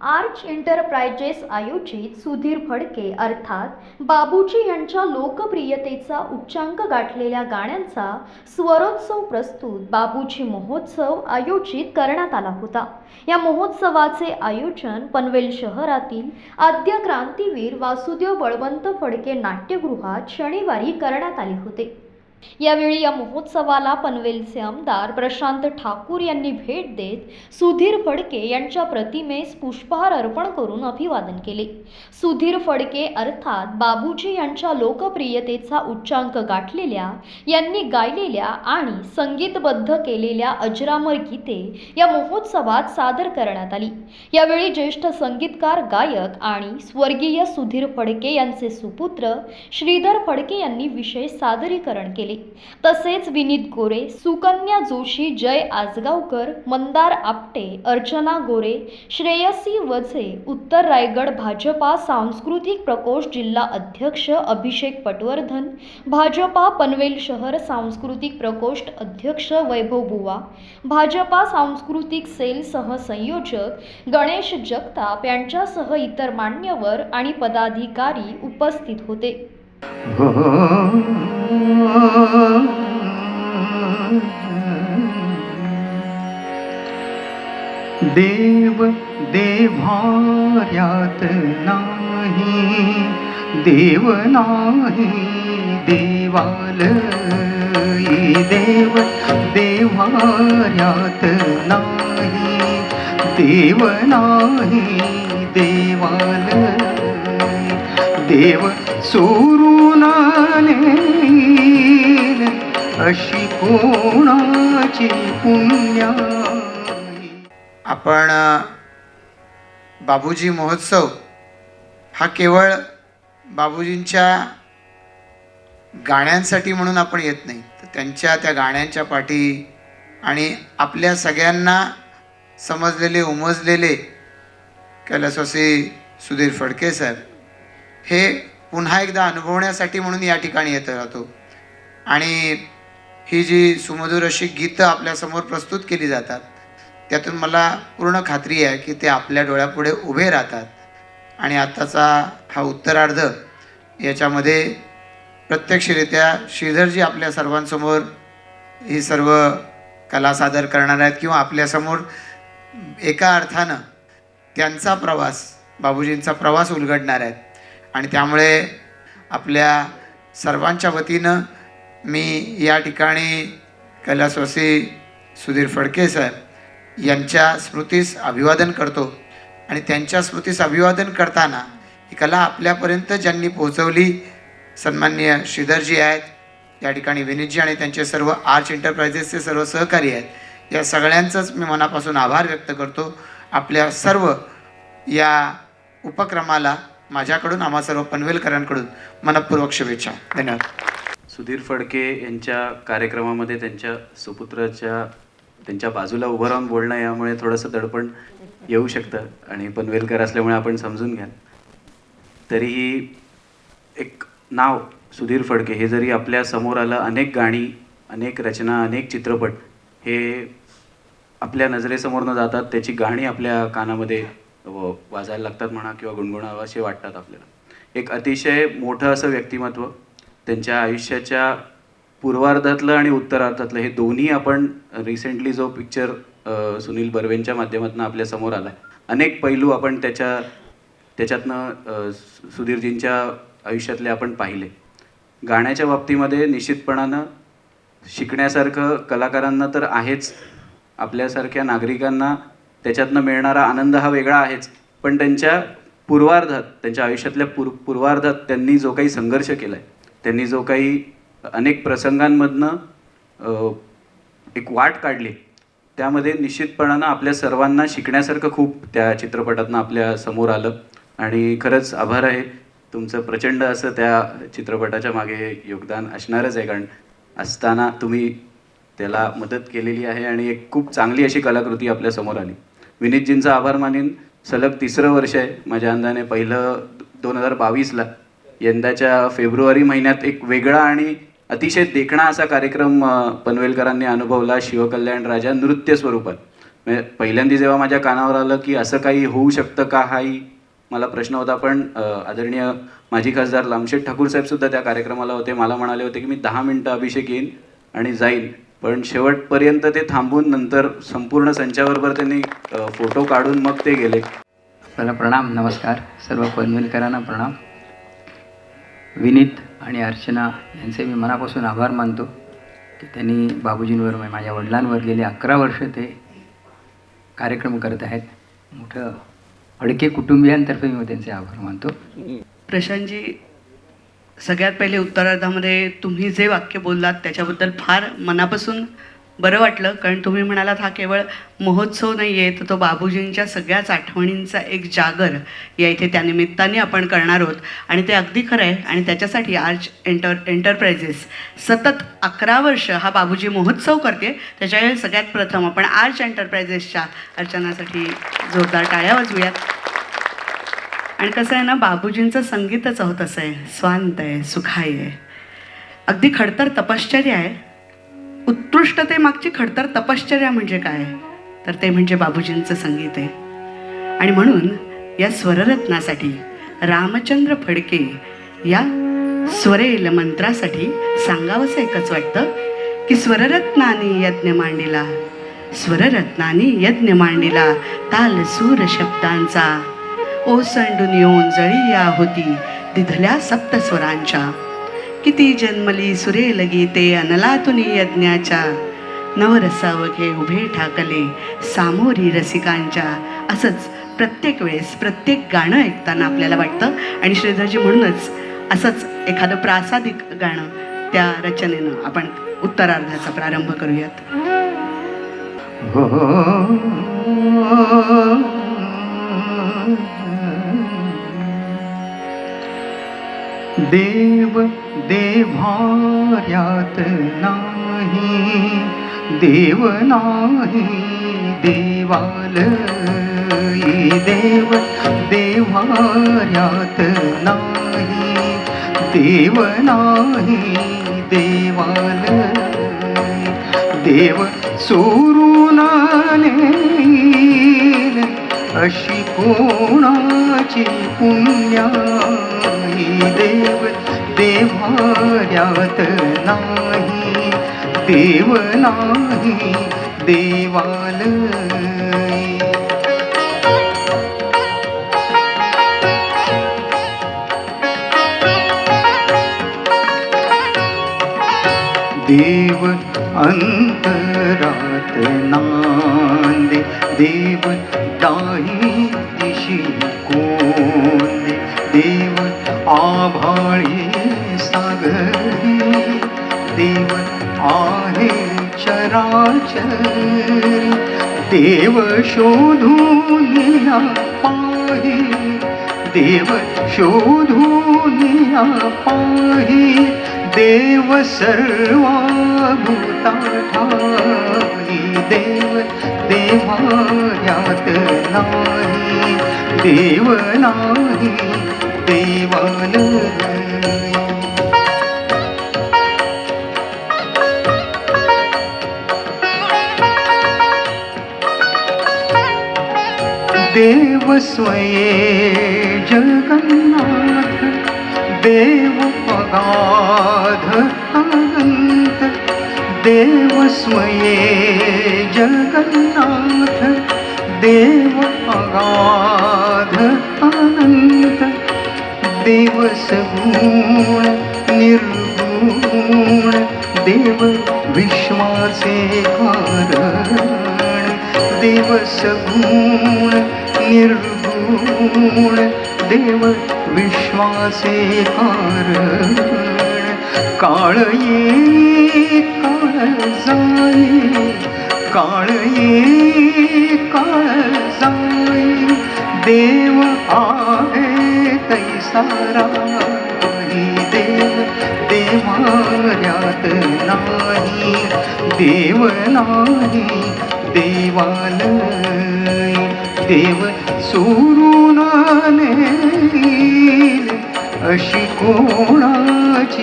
Arch enterprises आयोजित सुधीर फडके अर्थात बाबूजी यांच्या लोकप्रियतेचा उच्चांक गाठलेल्या गाण्यांचा स्वरोत्सव प्रस्तुत बाबूजी महोत्सव आयोजित करण्यात आला होता. या महोत्सवाचे आयोजन पनवेल शहरातील आद्य क्रांतीवीर वासुदेव बळवंत फडके नाट्यगृहात शनिवारी करण्यात आले होते. यावेळी या महोत्सवाला पनवेलचे आमदार प्रशांत ठाकूर यांनी भेट देत सुधीर फडके यांच्या प्रतिमेस पुष्पहार अर्पण करून अभिवादन केले. सुधीर फडके अर्थात बाबूजी यांच्या लोकप्रियतेचा उच्चांक गाठलेल्या यांनी गायलेल्या आणि संगीतबद्ध केलेल्या अजरामर गीते या महोत्सवात सादर करण्यात आली. यावेळी ज्येष्ठ संगीतकार गायक आणि स्वर्गीय सुधीर फडके यांचे सुपुत्र श्रीधर फडके यांनी विशेष सादरीकरण केले. तसेच विनीत गोरे सुकन्या जोशी जय आजगावकर मंदार आपटे अर्चना गोरे श्रेयसी वझे उत्तर रायगड भाजपा सांस्कृतिक प्रकोष्ठ जिल्हा अध्यक्ष अभिषेक पटवर्धन भाजपा पनवेल शहर सांस्कृतिक प्रकोष्ठ अध्यक्ष वैभव बुवा भाजपा सांस्कृतिक सेल सहसंयोजक गणेश जगताप यांच्यासह इतर मान्यवर आणि पदाधिकारी उपस्थित होते. देव देव्हार्यात नाही देव नाही देवाल देव देव्हार्यात नाही देव नाही देवाल। देव सोरून अशी कोणाची पुण्या आपण बाबूजी महोत्सव हा केवळ बाबूजींच्या गाण्यांसाठी म्हणून आपण येत नाही. तर त्यांच्या त्या गाण्यांच्या पाठी आणि आपल्या सगळ्यांना समजलेले उमजलेले कैलासवासी सुधीर फडके साहेब हे पुन्हा एकदा अनुभवण्यासाठी म्हणून या ठिकाणी येत राहतो. आणि ही जी सुमधुर अशी गीतं आपल्यासमोर प्रस्तुत केली जातात त्यातून मला पूर्ण खात्री आहे की ते आपल्या डोळ्यापुढे उभे राहतात. आणि आत्ताचा हा उत्तरार्ध याच्यामध्ये प्रत्यक्षरित्या श्रीधरजी आपल्या सर्वांसमोर ही सर्व कला सादर करणार आहेत किंवा आपल्यासमोर एका अर्थानं त्यांचा प्रवास बाबूजींचा प्रवास उलगडणार आहेत. आणि त्यामुळे आपल्या सर्वांच्या वतीनं मी या ठिकाणी कैलासवासी सुधीर फडके साहेब यांच्या स्मृतीस अभिवादन करतो. आणि त्यांच्या स्मृतीस अभिवादन करताना ही कला आपल्यापर्यंत ज्यांनी पोहोचवली सन्मान्य श्रीधरजी आहेत या ठिकाणी विनीतजी आणि त्यांचे सर्व आर्च एंटरप्राइजेसचे सर्व सहकारी आहेत या सगळ्यांचंच मी मनापासून आभार व्यक्त करतो. आपल्या सर्व या उपक्रमाला माझ्याकडून आम्हा सर्व पनवेलकरांकडून मनपूर्वक शुभेच्छा. धन्यवाद. सुधीर फडके यांच्या कार्यक्रमामध्ये त्यांच्या सुपुत्राच्या त्यांच्या बाजूला उभं राहून बोलणं यामुळे थोडंसं दडपण येऊ शकतं आणि पनवेलकर असल्यामुळे आपण समजून घ्याल. तरीही एक नाव सुधीर फडके हे जरी आपल्यासमोर आलं अनेक गाणी अनेक रचना अनेक चित्रपट हे आपल्या नजरेसमोर न जातात त्याची गाणी आपल्या कानामध्ये वाजायला लागतात म्हणा किंवा गुणगुणावं असे वाटतात आपल्याला. एक अतिशय मोठं असं व्यक्तिमत्व त्यांच्या आयुष्याच्या पूर्वार्धातलं आणि उत्तरार्धातलं हे दोन्ही आपण रिसेंटली जो पिक्चर सुनील बर्वेंच्या माध्यमातून आपल्यासमोर आला अनेक पैलू आपण त्याच्या त्याच्यातनं सु- सुधीरजींच्या आयुष्यातले आपण पाहिले. गाण्याच्या बाबतीमध्ये निश्चितपणानं शिकण्यासारखं कलाकारांना तर आहेच. आपल्यासारख्या नागरिकांना त्याच्यातनं मिळणारा आनंद हा वेगळा आहेच. पण त्यांच्या पूर्वार्धात त्यांच्या आयुष्यातल्या पूर्व पूर्वार्धात त्यांनी जो काही संघर्ष केला आहे त्यांनी जो काही अनेक प्रसंगांमधनं एक वाट काढली त्यामध्ये निश्चितपणानं आपल्या सर्वांना शिकण्यासारखं खूप त्या चित्रपटातनं आपल्यासमोर आलं. आणि खरंच आभार आहे. तुमचं प्रचंड असं त्या चित्रपटाच्या मागे योगदान असणारच आहे. कारण असताना तुम्ही त्याला मदत केलेली आहे आणि एक खूप चांगली अशी कलाकृती आपल्यासमोर आली. विनीतजींचा आभार मानीन. सलग तिसरं वर्ष आहे माझ्या अंदाने. पहिलं दोन हजार बावीसला. यंदाच्या फेब्रुवारी महिन्यात एक वेगळा आणि अतिशय देखणा असा कार्यक्रम पनवेलकरांनी अनुभवला शिवकल्याण राजा नृत्य स्वरूपात. म्हणजे पहिल्यांदा जेव्हा माझ्या कानावर आलं की असं काही होऊ शकतं का हाही मला प्रश्न होता. पण आदरणीय माजी खासदार लामशेठ ठाकूर साहेब सुद्धा त्या कार्यक्रमाला होते. मला म्हणाले होते की मी दहा मिनटं अभिषेक येईन आणि जाईन. पण शेवटपर्यंत ते थांबून नंतर संपूर्ण संचाबरोबर त्यांनी फोटो काढून मग ते गेले. आपल्याला प्रणाम नमस्कार. सर्व पनवेलकरांना प्रणाम. विनीत आणि अर्चना यांचे मी मनापासून आभार मानतो की त्यांनी बाबूजींवर म्हणजे माझ्या वडिलांवर गेले अकरा वर्ष ते कार्यक्रम करत आहेत. मोठं फडके कुटुंबियांतर्फे मी त्यांचे आभार मानतो. प्रशांतजी सगळ्यात पहिले उत्तरार्धामध्ये तुम्ही जे वाक्य बोललात त्याच्याबद्दल फार मनापासून बरं वाटलं. कारण तुम्ही म्हणालात हा केवळ महोत्सव नाही आहे तर तो बाबूजींच्या सगळ्याच आठवणींचा एक जागर या इथे त्यानिमित्ताने आपण करणार आहोत. आणि ते अगदी खरं आहे. आणि त्याच्यासाठी आर्च एंटर एंटरप्राइजेस सतत अकरा वर्ष हा बाबूजी महोत्सव करते. त्याच्यावेळी सगळ्यात प्रथम आपण आर्च एंटरप्राइजेसच्या अर्चनासाठी जोरदार टाळ्या वाजवूयात. आणि कसं आहे ना बाबूजींचं संगीतच आहोत असं आहे. स्वांत आहे सुखाई आहे. अगदी खडतर तपश्चर्या आहे. उत्कृष्टतेमागची खडतर तपश्चर्या म्हणजे काय? तर ते म्हणजे बाबूजींचं संगीत आहे. आणि म्हणून या स्वररत्नासाठी रामचंद्र फडके या स्वरेल मंत्रासाठी सांगावंसं एकच वाटतं की स्वररत्नानी यज्ञ मांडिला स्वररत्नानी यज्ञ मांडिला ताल सूर शब्दांचा ओसंडून येऊन जळी या होती दिधल्या सप्तस्वरांच्या किती जन्मली सुरेल गीते अनलातुनी यज्ञाच्या नवरसावघे उभे ठाकले सामोरी रसिकांच्या असंच प्रत्येक वेळेस प्रत्येक गाणं ऐकताना आपल्याला वाटतं आणि श्रीधरजी म्हणूनच असंच एखादं प्रासादिक गाणं त्या रचनेनं आपण उत्तरार्धाचा प्रारंभ करूयात देव देभार्यात नाही देव नाही देवाल देव देवार्यात नाही देव नाही देवाल देव चोरून अशी कोणाची पुण्या पुण्याई देव देवार्यात नाही देव नाही देवाल देव अंतरात नांदे देव दाही दिशी कोंदे देव आभाळी सागरी देव आहे चराचरी. देव शोधून पाही देव शोधून पाही देव सर्वा भूता ठाई देव देवायात नाही. देव नाही देवाल नाही. देव स्वये जगन्नाथ देव अगाध अनंत देव स्वये जगन्नाथ देव साध आनंद देव गुण निर्गुण देव विश्वासे कारण. देवस गुण निर्गुण देव विश्वासे कारण. काळ ये काळ जाई काळ ये देव आहे तैसारा देव देवाऱ्यात नाही देव नाही देवाल देव सोडून अशी कोणाची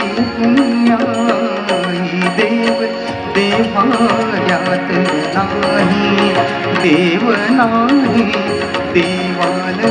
नाही देव नाही देवाल